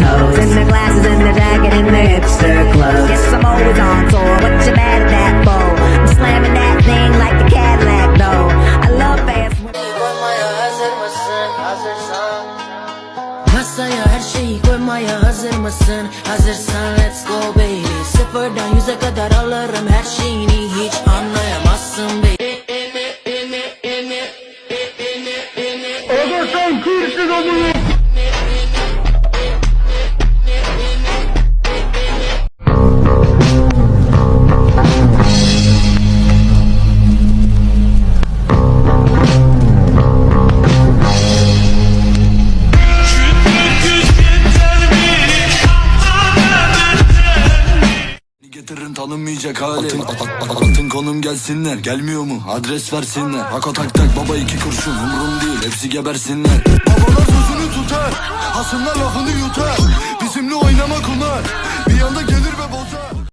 nose. And the glasses and the jacket and the hipster clothes. Yes, I'm always on tour. What you mad at that for? I'm slamming that thing like the Cadillac though. I love fast women. koymaya hazır mısın? Hazırsan Masaya her şeyi koymaya hazır mısın? Hazırsan let's go baby Sıfırdan yüze kadar alırım her şeyini Hiç anlayamazsın baby Getiririm tanınmayacak hali. Atın, at, at, atın konum gelsinler. Gelmiyor mu? Adres versinler. Hako tak tak baba iki kurşun. Umrum değil Hepsi gebersinler. Babalar sözünü tutar. Hasımlar lafını yutar. Bizimle oynamak onlar